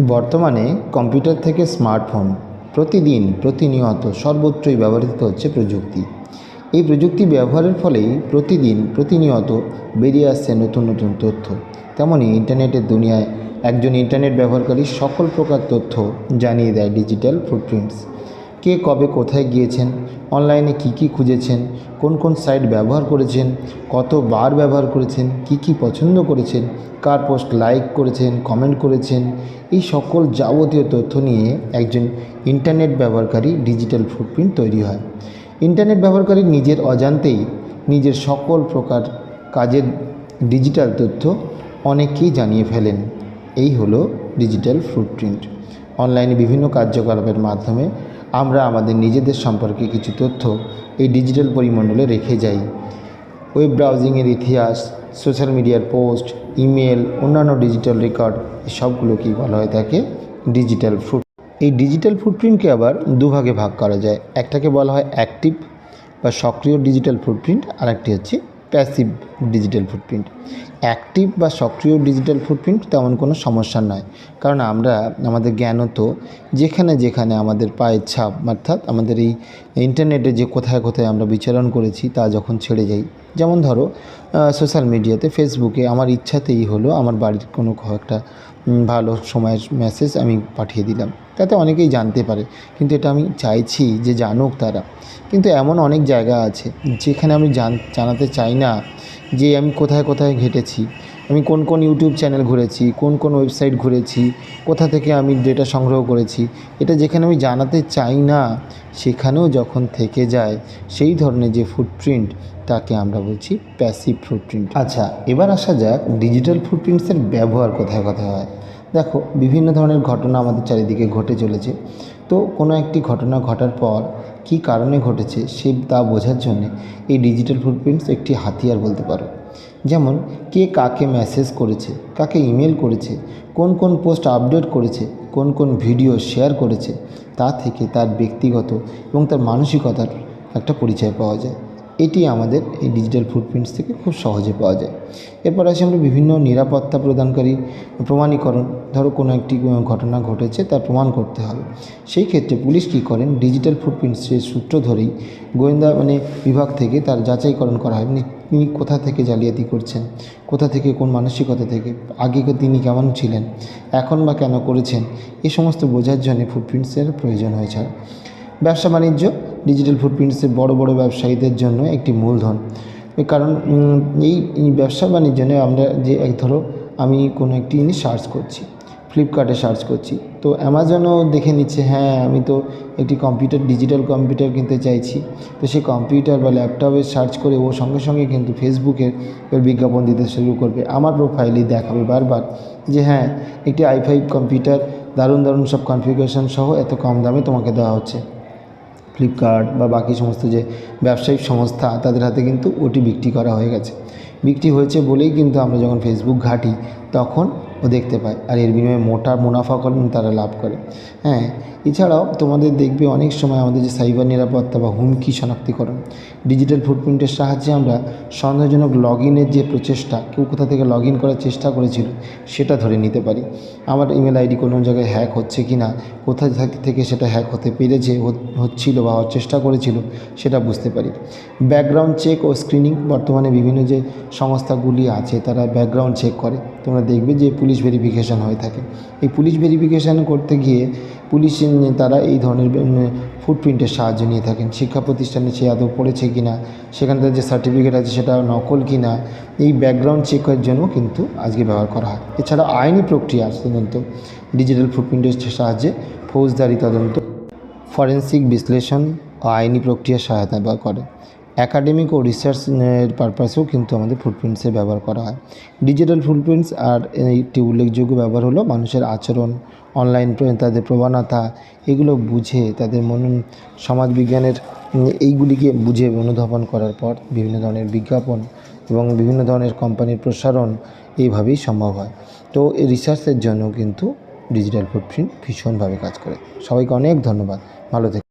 বর্তমানে কম্পিউটার থেকে স্মার্টফোন প্রতিদিন প্রতিনিয়ত সর্বত্রই ব্যবহৃত হচ্ছে প্রযুক্তি। এই প্রযুক্তি ব্যবহারের ফলেই প্রতিদিন প্রতিনিয়ত বেরিয়ে আসছে নতুন নতুন তথ্য। তেমনই ইন্টারনেটের দুনিয়ায় একজন ইন্টারনেট ব্যবহারকারী সকল প্রকার তথ্য জানিয়ে দেয় ডিজিটাল ফুটপ্রিন্টস। কে কবে কোথায় গিয়েছেন, অনলাইনে কি কি খুঁজেছেন, কোন কোন সাইট ব্যবহার করেছেন কতবার ব্যবহার করেছেন, কি কি পছন্দ করেছেন, কার পোস্ট লাইক করেছেন, কমেন্ট করেছেন, এই সকল যাবতীয় তথ্য নিয়ে একজন ইন্টারনেট ব্যবহারকারী ডিজিটাল ফুটপ্রিন্ট তৈরি হয়। ইন্টারনেট ব্যবহারকারী নিজের অজান্তেই নিজের সকল প্রকার কাজের ডিজিটাল তথ্য অনেকেই জানিয়ে ফেলেন। এই হলো ডিজিটাল ফুটপ্রিন্ট। অনলাইনে বিভিন্ন কার্যকলাপের মাধ্যমে আমরা আমাদের নিজেদের সম্পর্কে কিছু তথ্য এই ডিজিটাল পরিমণ্ডলে রেখে যাই। ওয়েব ব্রাউজিংয়ের ইতিহাস, সোশ্যাল মিডিয়ার পোস্ট, ইমেল, অন্যান্য ডিজিটাল রেকর্ড সবগুলোকেই বলা হয়ে থাকে ডিজিটাল ফুট এই ডিজিটাল ফুটপ্রিন্টকে আবার দুভাগে ভাগ করা যায়। একটাকে বলা হয় অ্যাক্টিভ বা সক্রিয় ডিজিটাল ফুটপ্রিন্ট আর একটি হচ্ছে প্যাসিভ ডিজিটাল ফুটপ্রিন্ট। অ্যাক্টিভ বা সক্রিয় ডিজিটাল ফুটপ্রিন্ট তেমন কোনো সমস্যা নয়। কারণ আমরা, আমাদের জ্ঞানত যেখানে যেখানে আমাদের পায়ের ছাপ, অর্থাৎ আমাদের এই ইন্টারনেটে যে কোথায় কোথায় আমরা বিচরণ করেছি তা যখন ছেড়ে যাই। যেমন ধরো সোশ্যাল মিডিয়াতে ফেসবুকে আমার ইচ্ছাতেই হলো আমার বাড়ির কোনো একটা ভালো সময়ের মেসেজ আমি পাঠিয়ে দিলাম। তাতে অনেকেই জানতে পারে, কিন্তু এটা আমি চাইছি যে জানুক তারা। কিন্তু এমন অনেক জায়গা আছে যেখানে আমি জান, জানাতে চাই না যে আমি কোথায় কোথায় ঘেটেছি, আমি কোন কোন ইউটিউব চ্যানেল ঘুরেছি, কোন কোন ওয়েবসাইট ঘুরেছি, কোথা থেকে আমি ডেটা সংগ্রহ করেছি, এটা যেখানে আমি জানাতে চাই না, সেখানেও যখন থেকে যায়, সেই ধরনের যে ফুটপ্রিন্ট তাকে আমরা বলছি প্যাসিভ ফুটপ্রিন্ট আচ্ছা এবার আসা যাক ডিজিটাল ফুটপ্রিন্টসের ব্যবহার কোথায় কোথায় হয়। দেখো, বিভিন্ন ধরনের ঘটনা আমাদের চারিদিকে ঘটে চলেছে। তো কোনো একটি ঘটনা ঘটার পর কী কারণে ঘটেছে সে তা বোঝার জন্য এই ডিজিটাল ফুটপ্রিন্টস একটি হাতিয়ার বলতে পারো। যেমন, কে কাকে মেসেজ করেছে, কাকে ইমেল করেছে, কোন কোন পোস্ট আপডেট করেছে, কোন কোন ভিডিও শেয়ার করেছে, তা থেকে তার ব্যক্তিগত এবং তার মানসিকতার একটা পরিচয় পাওয়া যায়। এটি আমাদের এই ডিজিটাল ফুটপ্রিন্টস থেকে খুব সহজে পাওয়া যায়। এরপর আসি আমরা বিভিন্ন নিরাপত্তা প্রদানকারী প্রমাণীকরণ। ধরো কোনো একটি ঘটনা ঘটেছে তা প্রমাণ করতে হবে। সেই ক্ষেত্রে পুলিশ কী করেন? ডিজিটাল ফুটপ্রিন্টসের সূত্র ধরেই গোয়েন্দা মানে বিভাগ থেকে তার যাচাইকরণ করা হয়। তিনি কোথা থেকে জালিয়াতি করছেন? কোথা থেকে, কোন মানসিকতা থেকে? আগে তিনি কেমন ছিলেন? এখন বা কেন করেছেন? এই সমস্ত বোঝার জন্য ফুটপ্রিন্টসের প্রয়োজন হয়েছে ব্যবসা বাণিজ্য ডিজিটাল ফুটপ্রিন্টসের বড় বড় ব্যবসায়ীদের জন্য একটি মূলধন। কারণ এই ব্যবসা বাণিজ্য নিয়ে আমরা যে, এক ধরো, আমি কোনো একটি জিনিস সার্চ করছি ফ্লিপকার্টে সার্চ করছি। তো অ্যামাজনও দেখে নিচ্ছে হ্যাঁ আমি তো একটি কম্পিউটার ডিজিটাল কম্পিউটার কিনতে চাইছি। তো সেই কম্পিউটার বা ল্যাপটপে সার্চ করে ও সঙ্গে সঙ্গে কিন্তু ফেসবুকে এর বিজ্ঞাপন দিতে শুরু করবে। আমার প্রোফাইলেই দেখাবে বারবার যে হ্যাঁ একটি আই ফাইভ কম্পিউটার দারুণ দারুণ সব কনফিগারেশন সহ এত কম দামে তোমাকে দেওয়া হচ্ছে। ফ্লিপকার্ট বা বাকি সমস্ত যে ব্যবসায়িক সংস্থা, তাদের হাতে কিন্তু ওটি বিক্রি করা হয়ে গেছে। বিক্রি হয়েছে বলেই কিন্তু আমরা যখন ফেসবুক ঘাঁটি তখন ও দেখতে পায়। আর এর বিনিময়ে মোটা মুনাফা করেন তারা লাভ করে। হ্যাঁ এছাড়াও তোমাদের দেখবে অনেক সময় আমাদের যে সাইবার নিরাপত্তা বা হুমকি শনাক্তিকরণ ডিজিটাল ফুটপ্রিন্টের সাহায্যে আমরা সন্দেহজনক লগ ইনের যে প্রচেষ্টা, কেউ কোথা থেকে লগ ইন করার চেষ্টা করেছিল, সেটা ধরে নিতে পারি। আমার ইমেল আইডি কোনো জায়গায় হ্যাক হচ্ছে কি না কোথায় থেকে সেটা হ্যাক হতে পেরেছে হচ্ছিল বা হওয়ার চেষ্টা করেছিল, সেটা বুঝতে পারি। ব্যাকগ্রাউন্ড চেক ও স্ক্রিনিং বর্তমানে বিভিন্ন যে সংস্থাগুলি আছে, তারা ব্যাকগ্রাউন্ড চেক করে। তোমরা দেখবে যে পুলিশ ভেরিফিকেশান হয়ে থাকে। এই পুলিশ ভেরিফিকেশান করতে গিয়ে পুলিশ, তারা এই ধরনের ফুটপ্রিন্টের সাহায্য নিয়ে থাকেন। শিক্ষা প্রতিষ্ঠানে সে আদৌ পড়েছে কি না সেখানকার যে সার্টিফিকেট আছে সেটা নকল কি না এই ব্যাকগ্রাউন্ড চেকের জন্য কিন্তু আজকে ব্যবহার করা হয়। এছাড়া আইনি প্রক্রিয়া তদন্ত ডিজিটাল ফুটপ্রিন্টের সাহায্যে ফৌজদারি তদন্ত ফরেন্সিক বিশ্লেষণ ও আইনি প্রক্রিয়ার সহায়তা করে। একাডেমিক ও রিসার্চ পারপাসেও কিন্তু আমাদের ফুটপ্রিন্টসের ব্যবহার করা হয়। ডিজিটাল ফুটপ্রিন্টস আর একটি উল্লেখযোগ্য ব্যবহার হলো মানুষের আচরণ অনলাইন তাদের প্রবণতা, এগুলো বুঝে তাদের মন, সমাজবিজ্ঞানের এইগুলিকে বুঝে অনুধাবন করার পর বিভিন্ন ধরনের বিজ্ঞাপন এবং বিভিন্ন ধরনের কোম্পানির প্রসারণ এইভাবেই সম্ভব হয়। তো এই রিসার্চের জন্য কিন্তু ডিজিটাল ফুটপ্রিন্ট ভীষণভাবে কাজ করে। সবাইকে অনেক ধন্যবাদ। ভালো থেকে।